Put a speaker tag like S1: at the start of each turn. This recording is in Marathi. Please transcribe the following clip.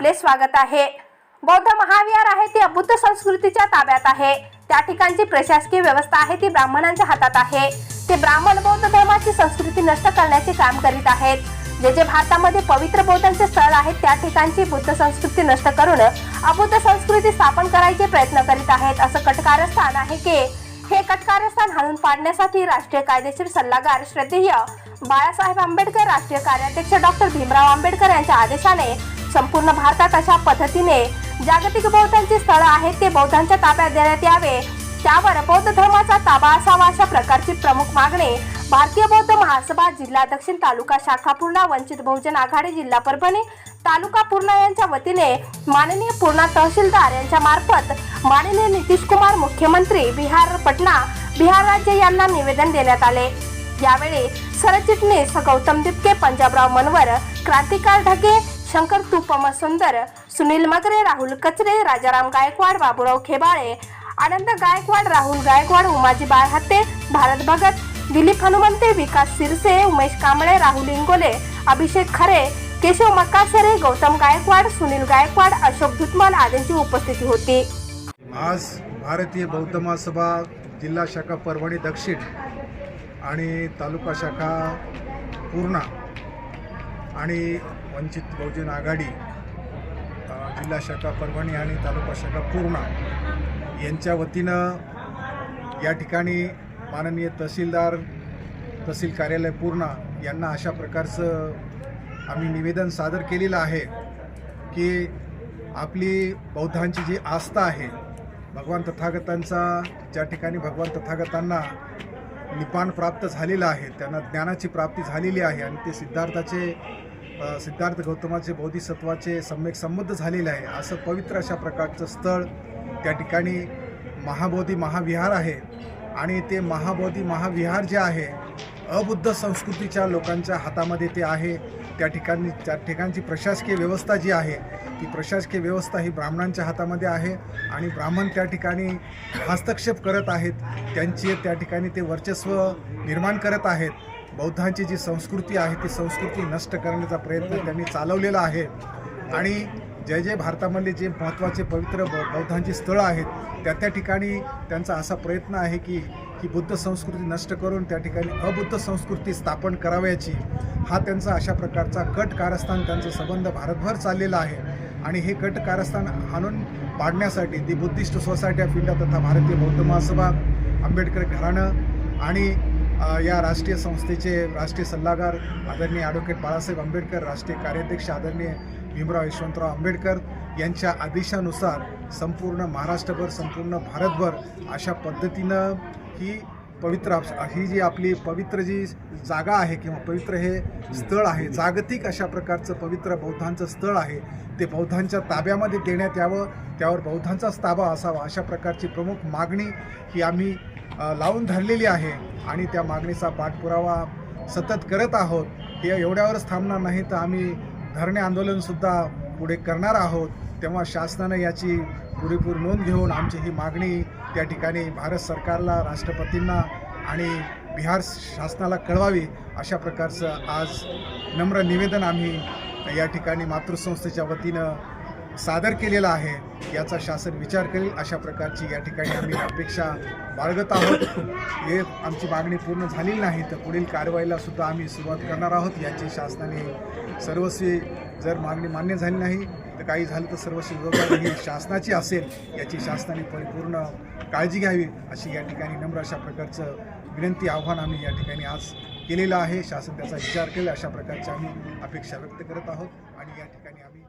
S1: आपले स्वागत आहे. बौद्ध महाविहार आहे ती अबुद्ध संस्कृतीच्या ताब्यात आहे. त्या ठिकाणची प्रशासकीय व्यवस्था आहे ती ब्राह्मणांच्या हातात आहे. ते ब्राह्मण बौद्ध धर्माची संस्कृती नष्ट करण्याचे काम करीत आहेत. जे जे भारतामध्ये पवित्र बौद्धांचे स्थळ आहेत त्या ठिकाणची बुद्ध संस्कृती नष्ट करून अबुद्ध संस्कृती स्थापन करायचे प्रयत्न करीत आहेत. असं कटकारस्थान आहे की हे कटकारस्थान हाणून पाडण्यासाठी राष्ट्रीय कायदेशीर सल्लागार श्रद्धेय बाळासाहेब आंबेडकर राष्ट्रीय कार्याध्यक्ष डॉक्टर भीमराव आंबेडकर यांच्या आदेशाने संपूर्ण भारतात अशा पद्धतीने जागतिक बौद्धांची स्थळं आहेत ते बौद्धांच्या ताब्यात देण्यात यावे. त्यावर बौद्ध धर्माचा ताबा असावा अशा प्रकारची प्रमुख मागणी भारतीय बौद्ध महासभा जिल्हा दक्षिण तालुका शाखा पूर्णा वंचित बहुजन आघाडी जिल्हा परभणी तालुका पूर्णा यांच्या वतीने माननीय पूर्णा तहसीलदार यांच्या मार्फत माननीय नितीश कुमार मुख्यमंत्री बिहार पटना बिहार राज्य यांना निवेदन देण्यात आले. यावेळी सरचिटणीस गौतम दिपके पंजाबराव मनवर क्रांतिकार ढगे शंकर तुपम सुंदर सुनील मगरे राहुल कचरे राजाराम गायकवाड बाबूराव खेबाळे आनंद गायकवाड राहुल गायकवाड उमाजी बाळहत्ते भारत भगत दिलीप हनुमंते विकास सिरसे उमेश कांबळे राहुल इंगोले अभिषेक खरे केशव मक्कासरे गौतम गायकवाड सुनील गायकवाड अशोक धुतमाल आदींची उपस्थिती होती.
S2: आज भारतीय बौद्ध महासभा जिल्हा शाखा परभणी दक्षिण आणि तालुका शाखा पूर्णा आणि वंचित बहुजन आघाडी जिल्हा शाखा परभणी आणि तालुका शाखा पूर्णा यांच्या वतीनं या ठिकाणी माननीय तहसीलदार तहसील कार्यालय पूर्णा यांना अशा प्रकारचं आम्ही निवेदन सादर केलेलं आहे की आपली बौद्धांची जी आस्था आहे भगवान तथागतांचा ज्या ठिकाणी भगवान तथागतांना निपाण प्राप्त झालेलं आहे त्यांना ज्ञानाची प्राप्ती झालेली आहे आणि ते सिद्धार्थाचे सिद्धार्थ गौतमाचे बोधिसत्वाचे सम्यक संबद्ध झालेले आहे. असं पवित्र अशा प्रकारचं स्थळ त्या ठिकाणी महाबोधी महाविहार आहे. आणि ते महाबोधी महाविहार जे आहे अबुद्ध संस्कृतीच्या लोकांच्या हातामध्ये ते आहे. त्या ठिकाणी त्या ठिकाणची प्रशासकीय व्यवस्था जी आहे ती प्रशासकीय व्यवस्था ही ब्राह्मणांच्या हातामध्ये आहे. आणि ब्राह्मण त्या ठिकाणी हस्तक्षेप करत आहेत. त्यांचे त्या ठिकाणी ते वर्चस्व निर्माण करत आहेत. बौद्धांची जी संस्कृती आहे ती संस्कृती नष्ट करण्याचा प्रयत्न त्यांनी चालवलेला आहे. आणि जय जय भारतामधले जे महत्त्वाचे पवित्र बौ बौद्धांची स्थळं आहेत त्या त्या ठिकाणी त्यांचा असा प्रयत्न आहे की की बुद्ध संस्कृती नष्ट करून त्या ठिकाणी अबुद्ध संस्कृती स्थापन करावयाची. हा त्यांचा अशा प्रकारचा कट कारस्थान त्यांचा संबंध भारतभर चाललेला आहे. आणि हे कट कारस्थान हाणून पाडण्यासाठी the Buddhist society of India तथा भारतीय बौद्ध महासभा आंबेडकर घराणं आणि या राष्ट्रीय संस्थेचे राष्ट्रीय सल्लागार आदरणीय ॲडव्होकेट बाळासाहेब आंबेडकर राष्ट्रीय कार्याध्यक्ष आदरणीय भीमराव यशवंतराव आंबेडकर यांच्या आदेशानुसार संपूर्ण महाराष्ट्रभर संपूर्ण भारतभर अशा पद्धतीनं ही पवित्र ही जी आपली पवित्र जी जागा आहे किंवा पवित्र हे स्थळ आहे जागतिक अशा प्रकारचं पवित्र बौद्धांचं स्थळ आहे ते बौद्धांच्या ताब्यामध्ये देण्यात यावं त्यावर बौद्धांचाच ताबा असावा अशा प्रकारची प्रमुख मागणी ही आम्ही लावून धरलेली आहे. आणि त्या मागणीचा पाठपुरावा सतत करत आहोत. हे एवढ्यावरच थांबणार नाही तर आम्ही धरणे आंदोलनसुद्धा पुढे करणार आहोत. तेव्हा शासनानं याची पुरेपूर नोंद घेऊन आमची ही मागणी त्या ठिकाणी भारत सरकारला राष्ट्रपतींना आणि बिहार शासनाला कळवावी अशा प्रकारचं आज नम्र निवेदन आम्ही या ठिकाणी मातृसंस्थेच्या वतीनं सादर केलेलं आहे. याचा शासन विचार करेल. अशा प्रकारची या ठिकाणी आम्ही अपेक्षा बाळगत आहोत. हे आमची मागणी पूर्ण झालेली नाही तर पुढील कारवाईला सुद्धा आम्ही सुरुवात करणार आहोत. याची शासनाने सर्वस्वी जर मागणी मान्य झाली नाही तर काही झालं तर सर्वस्वी जबाबदारी ही शासनाची असेल. याची शासनाने परिपूर्ण काळजी घ्यावी अशी या ठिकाणी नम्र अशा प्रकारचं विनंती आव्हान आम्ही या ठिकाणी आज केलेलं आहे. शासन त्याचा विचार केला अशा प्रकारची आम्ही अपेक्षा व्यक्त करत आहोत. आणि या ठिकाणी आम्ही